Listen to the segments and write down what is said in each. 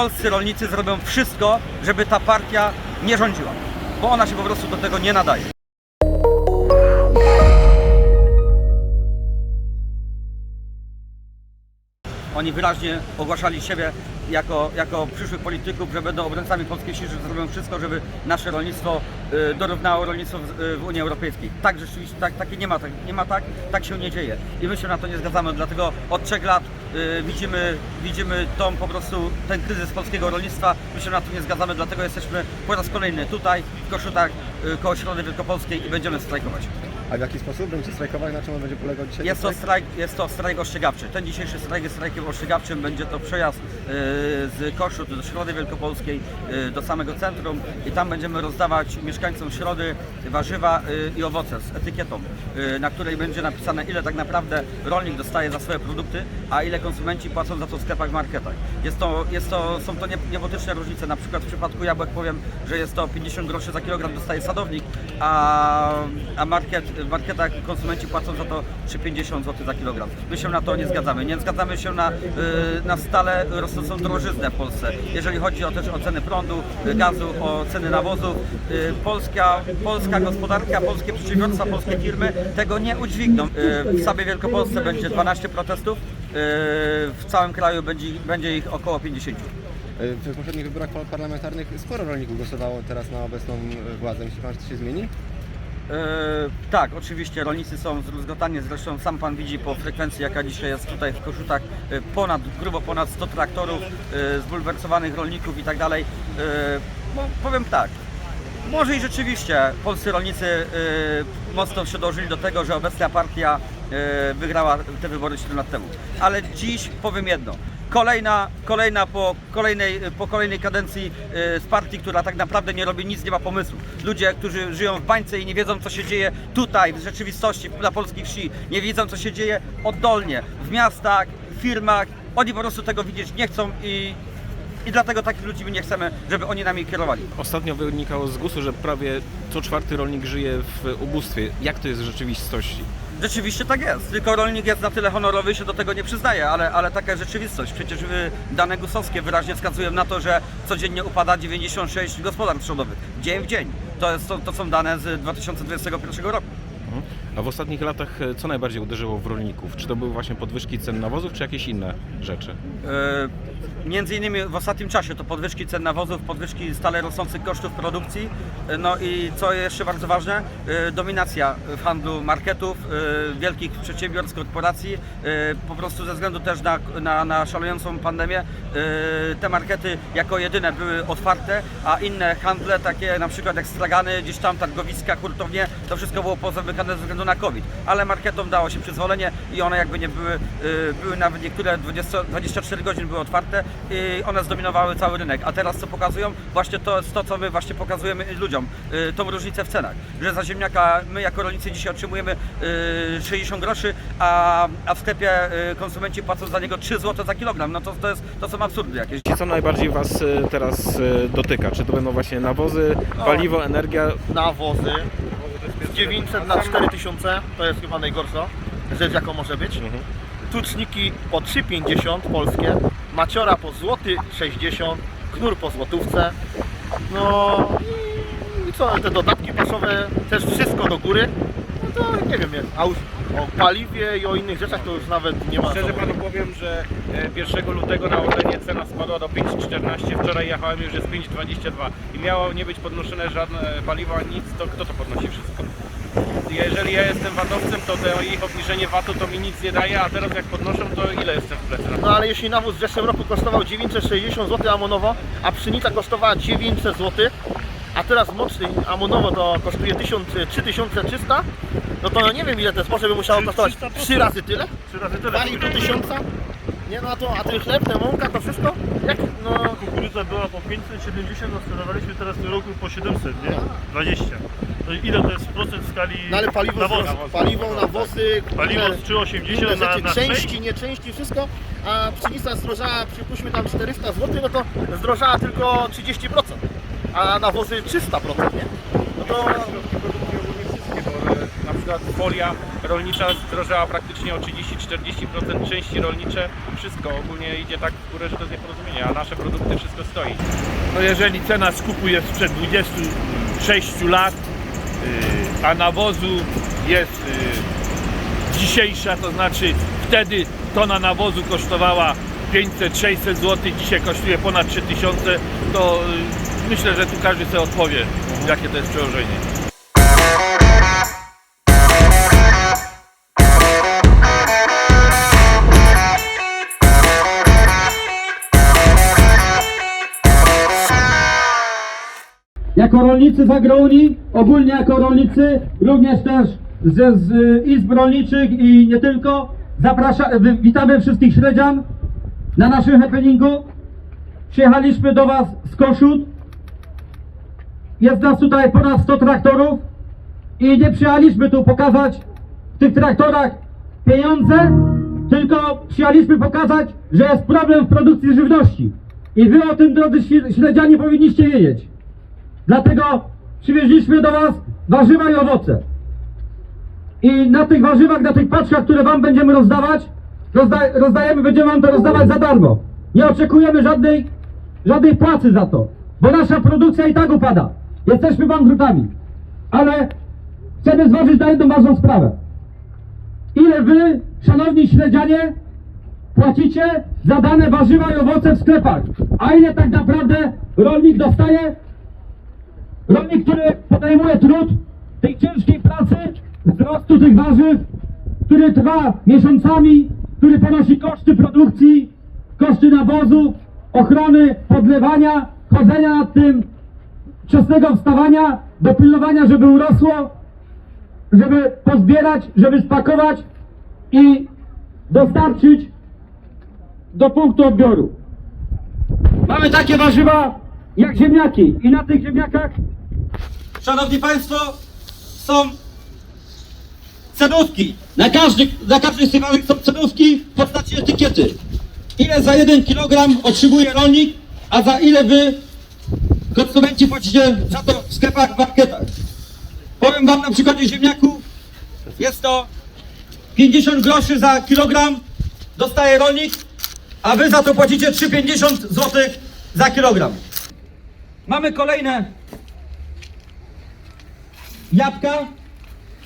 polscy rolnicy zrobią wszystko, żeby ta partia nie rządziła, bo ona się po prostu do tego nie nadaje. Oni wyraźnie ogłaszali siebie jako, jako przyszłych polityków, że będą obrońcami polskiej wsi, że zrobią wszystko, żeby nasze rolnictwo y, dorównało rolnictwo w, y, w Unii Europejskiej. Tak rzeczywiście, tak, takie nie ma, tak, nie ma tak, tak się nie dzieje. I my się na to nie zgadzamy, dlatego od trzech lat y, widzimy, widzimy tą po prostu ten kryzys polskiego rolnictwa. My się na to nie zgadzamy, dlatego jesteśmy po raz kolejny tutaj w Koszutach y, koło Środy Wielkopolskiej i będziemy strajkować. A w jaki sposób będziecie strajkować? Na czym on będzie polegał dzisiaj? Jest to strajk, jest to strajk ostrzegawczy. Ten dzisiejszy strajk jest strajkiem ostrzegawczym. Będzie to przejazd y, z Koszut do Środy Wielkopolskiej y, do samego centrum i tam będziemy rozdawać mieszkańcom Środy warzywa y, i owoce z etykietą, y, na której będzie napisane ile tak naprawdę rolnik dostaje za swoje produkty, a ile konsumenci płacą za to w sklepach, marketach. Jest to, jest to, są to nie- niebotyczne różnice. Na przykład w przypadku jabłek powiem, że jest to 50 groszy za kilogram dostaje sadownik, a, a market, w marketach konsumenci płacą za to 3,50 zł za kilogram. My się na to nie zgadzamy. Nie zgadzamy się na, y, na stale rosnącą drożyznę w Polsce. Jeżeli chodzi o też o ceny prądu, y, gazu, o ceny nawozów, y, polska, polska gospodarka, polskie przedsiębiorstwa, polskie firmy tego nie udźwigną. W samej Wielkopolsce będzie 12 protestów, w całym kraju będzie, będzie ich około 50. Y, W poprzednich wyborach par- parlamentarnych sporo rolników głosowało teraz na obecną władzę. Myśli Pan, że to się zmieni? E, tak, oczywiście rolnicy są zdruzgotani, zresztą sam Pan widzi po frekwencji jaka dzisiaj jest tutaj w Koszutach, e, ponad, grubo ponad 100 traktorów, e, zbulwersowanych rolników i tak dalej. No, powiem tak, może i rzeczywiście polscy rolnicy mocno się dożyli do tego, że obecna partia wygrała te wybory 7 lat temu. Ale dziś powiem jedno. Kolejna, kolejna po, kolejnej, po kolejnej kadencji e, z partii, która tak naprawdę nie robi nic, nie ma pomysłu. Ludzie, którzy żyją w bańce i nie wiedzą, co się dzieje tutaj, w rzeczywistości, na polskiej wsi, nie wiedzą, co się dzieje oddolnie, w miastach, w firmach. Oni po prostu tego widzieć nie chcą i, i dlatego takich ludzi my nie chcemy, żeby oni nami kierowali. Ostatnio wynikało z GUS-u, że prawie co czwarty rolnik żyje w ubóstwie. Jak to jest w rzeczywistości? Rzeczywiście tak jest, tylko rolnik jest na tyle honorowy, że do tego nie przyznaje, ale, ale taka jest rzeczywistość. Przecież y, dane gusowskie wyraźnie wskazują na to, że codziennie upada 96 gospodarstw trzodowych, dzień w dzień. To, jest, to, to są dane z 2021 roku. Mhm. A w ostatnich latach e, co najbardziej uderzyło w rolników? Czy to były właśnie podwyżki cen nawozów, czy jakieś inne rzeczy? E, Między innymi w ostatnim czasie to podwyżki cen nawozów, podwyżki stale rosnących kosztów produkcji, e, no i co jeszcze bardzo ważne, e, dominacja w handlu marketów, e, wielkich przedsiębiorstw, korporacji, po prostu ze względu też na, na, na szalejącą pandemię, te markety jako jedyne były otwarte, a inne handle, takie na przykład jak stragany, gdzieś tam targowiska, hurtownie, to wszystko było pozamykane ze względu na COVID. Ale marketom dało się przyzwolenie i one jakby nie były, były nawet niektóre 20, 24 godziny były otwarte i one zdominowały cały rynek. A teraz co pokazują? Właśnie to jest to, co my właśnie pokazujemy ludziom, y, tą różnicę w cenach. Że za ziemniaka my jako rolnicy dzisiaj otrzymujemy y, 60 groszy, a, a w sklepie y, konsumenci płacą za niego 3 zł za kilogram. No to, to, jest, to są absurdy jakieś. Co najbardziej Was teraz dotyka? Czy to będą właśnie nawozy, paliwo, energia? nawozy z 900 na 4000 to jest chyba najgorsza rzecz jaką może być tuczniki po 3,50 polskie maciora po złoty 60 knur po złotówce. No i co te dodatki paszowe też wszystko do góry? No to nie wiem a już o paliwie i o innych rzeczach to już nawet nie ma Szczerze panu powiem, że e, 1 lutego na Orlenie cena spadła do 5,14, wczoraj jechałem już jest 5,22 i miało nie być podnoszone żadne paliwo, nic, to kto to podnosi wszystko? Jeżeli ja jestem VAT-owcem, to to ich obniżenie VAT-u to mi nic nie daje, a teraz jak podnoszą, to ile jestem w plecy? No ale jeśli nawóz w zeszłym roku kosztował 960 zł amonowo, a pszenica kosztowała 900 zł, a teraz moczny amonowo to kosztuje 1000, 3300, no to nie wiem ile to jest, może by musiało kosztować 3 razy tyle? 3 razy tyle. 2,5 tysiąca? Nie no a, to, a ten chleb, ten mąka, to wszystko? Jak, no Kukurydza była po 570, a sprzedawaliśmy teraz w tym roku po 700, nie? 20. To ile to jest procent w skali no ale paliwo, nawozu? z, paliwo nawozy, Paliwo z 3,80 inne na, na części, nie części, wszystko, a pszenica zdrożała, przypuśćmy tam 400 zł, no to zdrożała tylko 30%, a nawozy 300%, nie? No to produkty ogólnie wszystkie, bo e, na przykład folia rolnicza zdrożała praktycznie o 30-40%, części rolnicze, wszystko ogólnie idzie tak w górę, że to jest nieporozumienie, a nasze produkty wszystko stoi. No jeżeli cena skupu jest sprzed 26 lat, a nawozu jest yy, dzisiejsza, to znaczy wtedy tona nawozu kosztowała 500-600 zł, dzisiaj kosztuje ponad 3000, to yy, myślę, że tu każdy sobie odpowie, jakie to jest przełożenie. Jako rolnicy z Agrounii, ogólnie jako rolnicy, również też ze z y, izb rolniczych i nie tylko, zaprasza, wy- witamy wszystkich śledzian na naszym happeningu. Przyjechaliśmy do Was z Koszut. Jest nas tutaj ponad 100 traktorów i nie przyjechaliśmy tu pokazać w tych traktorach pieniądze, tylko przyjechaliśmy pokazać, że jest problem w produkcji żywności. I Wy o tym, drodzy śle- śledzianie, powinniście wiedzieć. Dlatego przywieźliśmy do Was warzywa i owoce. I na tych warzywach, na tych paczkach, które Wam będziemy rozdawać, rozda rozdajemy, będziemy Wam to rozdawać za darmo. Nie oczekujemy żadnej, żadnej płacy za to, bo nasza produkcja i tak upada. Jesteśmy bankrutami. Ale chcemy zważyć na jedną ważną sprawę. Ile Wy, szanowni śledzianie, płacicie za dane warzywa i owoce w sklepach? A ile tak naprawdę rolnik dostaje Rolnik, który podejmuje trud tej ciężkiej pracy, wzrostu tych warzyw, który trwa miesiącami, który ponosi koszty produkcji, koszty nawozu, ochrony, podlewania, chodzenia nad tym, wczesnego wstawania, dopilnowania, żeby urosło, żeby pozbierać, żeby spakować i dostarczyć do punktu odbioru. Mamy takie warzywa jak ziemniaki i na tych ziemniakach Szanowni Państwo, są cenówki. Na każdy, na każdej z tych warzyw są cenówki w postaci etykiety. Ile za jeden kilogram otrzymuje rolnik, a za ile wy, konsumenci, płacicie za to w sklepach, w marketach. Powiem wam na przykładzie ziemniaków, jest to 50 groszy za kilogram dostaje rolnik, a wy za to płacicie 3,50 zł za kilogram. Mamy kolejne jabłka,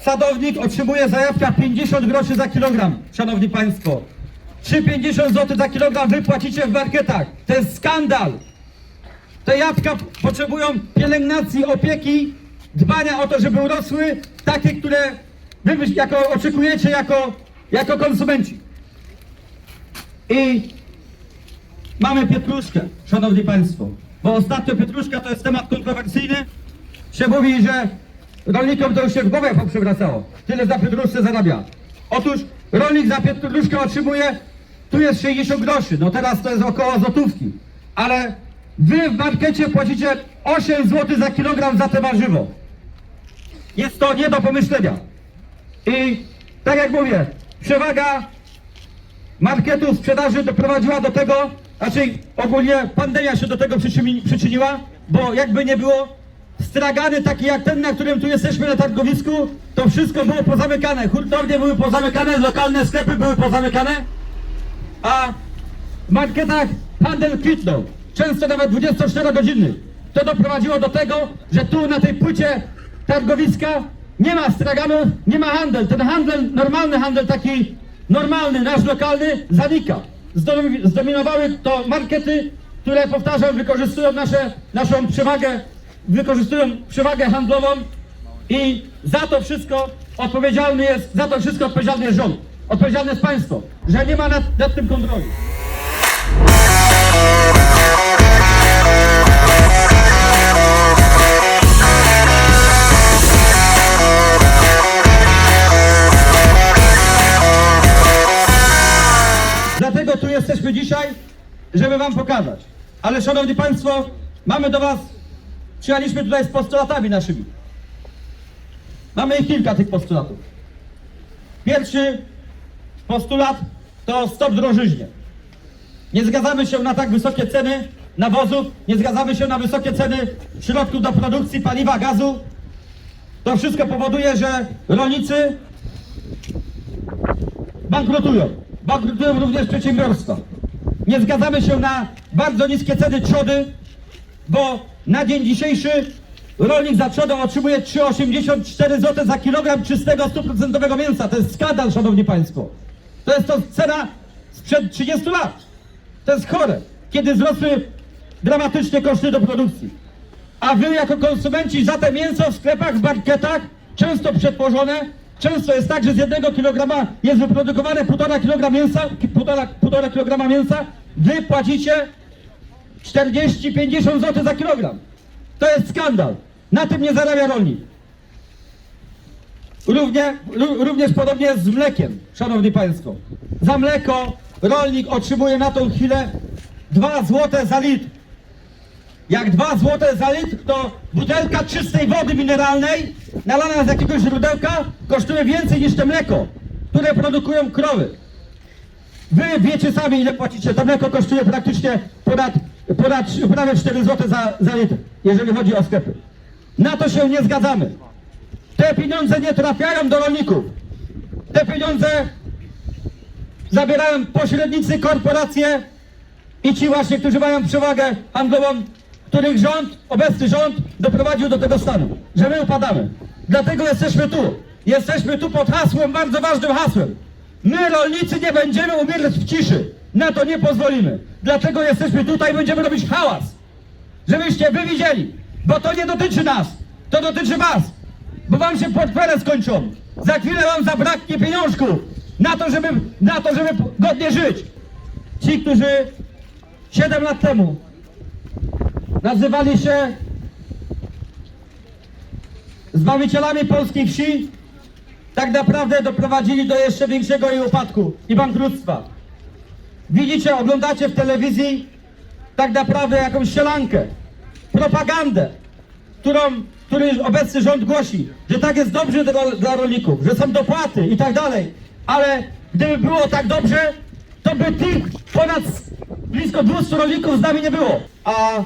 sadownik otrzymuje za jabłka 50 groszy za kilogram, szanowni państwo. 3,50 zł za kilogram wy płacicie w marketach. To jest skandal. Te jabłka potrzebują pielęgnacji, opieki, dbania o to, żeby urosły takie, które wy jako oczekujecie jako, jako konsumenci. I mamy pietruszkę, szanowni państwo. Bo ostatnio pietruszka to jest temat kontrowersyjny. Się mówi, że rolnikom to już się w głowę poprzewracało. Tyle za pietruszce zarabia. Otóż rolnik za pietruszkę otrzymuje, tu jest 60 groszy, no teraz to jest około złotówki. Ale wy w markecie płacicie 8 zł za kilogram za te warzywo. Jest to nie do pomyślenia. I tak jak mówię, przewaga marketu sprzedaży doprowadziła do tego, znaczy ogólnie pandemia się do tego przyczyni, przyczyniła, bo jakby nie było, stragany taki jak ten, na którym tu jesteśmy na targowisku, to wszystko było pozamykane. Hurtownie były pozamykane, lokalne sklepy były pozamykane, a w marketach handel kwitnął. Często nawet 24-godzinny. To doprowadziło do tego, że tu na tej płycie targowiska nie ma straganów, nie ma handel. Ten handel, normalny handel taki normalny, nasz lokalny, zanika. Zdomi- Zdominowały to markety, które powtarzam, wykorzystują nasze, naszą przewagę, wykorzystują przewagę handlową i za to wszystko odpowiedzialny jest, za to wszystko odpowiedzialny jest rząd. Odpowiedzialne jest państwo, że nie ma nad, nad tym kontroli. Dlatego tu jesteśmy dzisiaj, żeby Wam pokazać. Ale Szanowni Państwo, mamy do Was, przyjechaliśmy tutaj z postulatami naszymi. Mamy kilka tych postulatów. Pierwszy postulat to stop drożyźnie. Nie zgadzamy się na tak wysokie ceny nawozów, nie zgadzamy się na wysokie ceny środków do produkcji paliwa, gazu. To wszystko powoduje, że rolnicy bankrutują. Bankrutują również przedsiębiorstwa. Nie zgadzamy się na bardzo niskie ceny trzody, bo na dzień dzisiejszy rolnik za trzodę otrzymuje 3,84 zł za kilogram czystego 100% mięsa. To jest skandal, szanowni państwo. To jest to cena sprzed 30 lat. To jest chore, kiedy wzrosły dramatycznie koszty do produkcji. A wy jako konsumenci za te mięso w sklepach, w marketach, często przetworzone, często jest tak, że z jednego kilograma jest wyprodukowane półtora kilograma mięsa, półtora kilograma mięsa, wy płacicie 40-50 zł za kilogram. To jest skandal. Na tym nie zarabia rolnik. Równie, ró- również podobnie jest z mlekiem, szanowni państwo. Za mleko rolnik otrzymuje na tą chwilę 2 zł za litr. Jak 2 zł za litr, to butelka czystej wody mineralnej nalana z jakiegoś źródełka kosztuje więcej niż te mleko, które produkują krowy. Wy wiecie sami, ile płacicie. To mleko kosztuje praktycznie ponad, ponad prawie 4 zł za, za litr, jeżeli chodzi o sklepy. Na to się nie zgadzamy. Te pieniądze nie trafiają do rolników. Te pieniądze zabierają pośrednicy, korporacje i ci właśnie, którzy mają przewagę handlową, których rząd, obecny rząd doprowadził do tego stanu, że my upadamy. Dlatego jesteśmy tu. Jesteśmy tu pod hasłem, bardzo ważnym hasłem. My, rolnicy, nie będziemy umierać w ciszy. Na to nie pozwolimy. Dlatego jesteśmy tutaj, będziemy robić hałas. Żebyście wy widzieli. Bo to nie dotyczy nas. To dotyczy was. Bo wam się portfele skończą. Za chwilę wam zabraknie pieniążków na to, żeby, na to, żeby godnie żyć. Ci, którzy 7 lat temu nazywali się zbawicielami polskiej wsi, tak naprawdę doprowadzili do jeszcze większego jej upadku i bankructwa. Widzicie, oglądacie w telewizji tak naprawdę jakąś sielankę, propagandę, którą, który obecny rząd głosi, że tak jest dobrze dla, dla rolników, że są dopłaty i tak dalej. Ale gdyby było tak dobrze, to by tych ponad blisko 200 rolników z nami nie było. A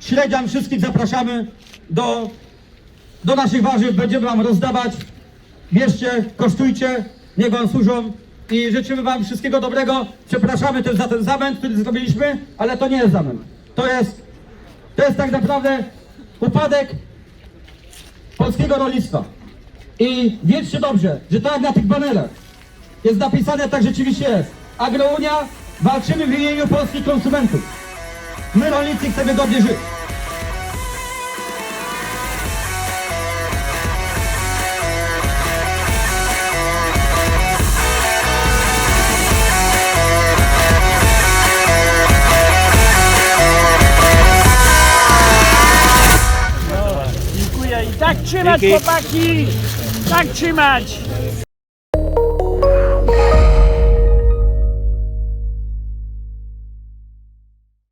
śledzian wszystkich zapraszamy do, do naszych warzyw. Będziemy wam rozdawać. Bierzcie, kosztujcie, niech wam służą i życzymy wam wszystkiego dobrego. Przepraszamy też za ten zamęt, który zrobiliśmy, ale to nie jest zamęt. To jest, to jest tak naprawdę upadek polskiego rolnictwa. I wiedzcie dobrze, że tak na tych banerach jest napisane, tak rzeczywiście jest. Agrounia, walczymy w imieniu polskich konsumentów. My rolnicy chcemy godnie żyć. Tak trzymać chłopaki! Tak trzymać!